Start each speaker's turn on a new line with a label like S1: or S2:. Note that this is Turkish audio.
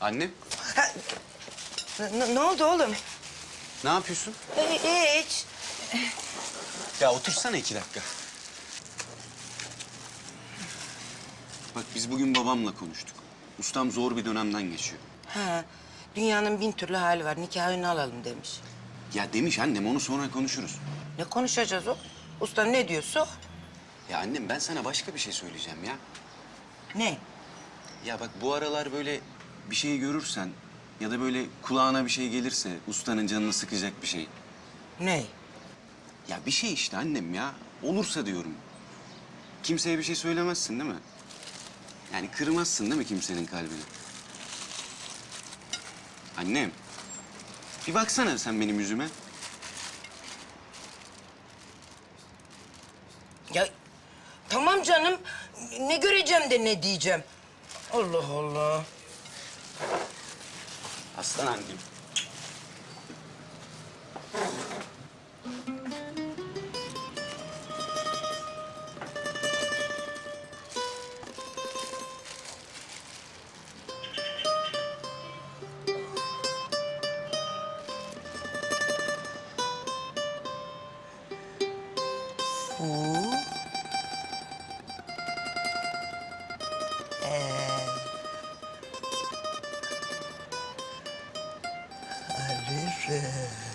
S1: Annem,
S2: Ha, ne oldu oğlum?
S1: ne yapıyorsun?
S2: Ee, hiç.
S1: Ya otursana iki dakika. Bak biz bugün babamla konuştuk. Ustam zor bir dönemden geçiyor.
S2: Ha, dünyanın bin türlü hali var. Nikahını alalım demiş.
S1: Ya demiş annem onu sonra konuşuruz.
S2: Ne konuşacağız o? Usta ne diyorsa.
S1: Ya annem ben sana başka bir şey söyleyeceğim ya.
S2: Ne?
S1: Ya bak bu aralar böyle bir şey görürsen ya da böyle kulağına bir şey gelirse ustanın canını sıkacak bir şey.
S2: Ne?
S1: Ya bir şey işte annem ya. Olursa diyorum. Kimseye bir şey söylemezsin değil mi? Yani kırmazsın değil mi kimsenin kalbini? Annem. Bir baksana sen benim yüzüme.
S2: Ya tamam canım. Ne göreceğim de ne diyeceğim. Allah Allah.
S1: Aslan annem.
S2: えー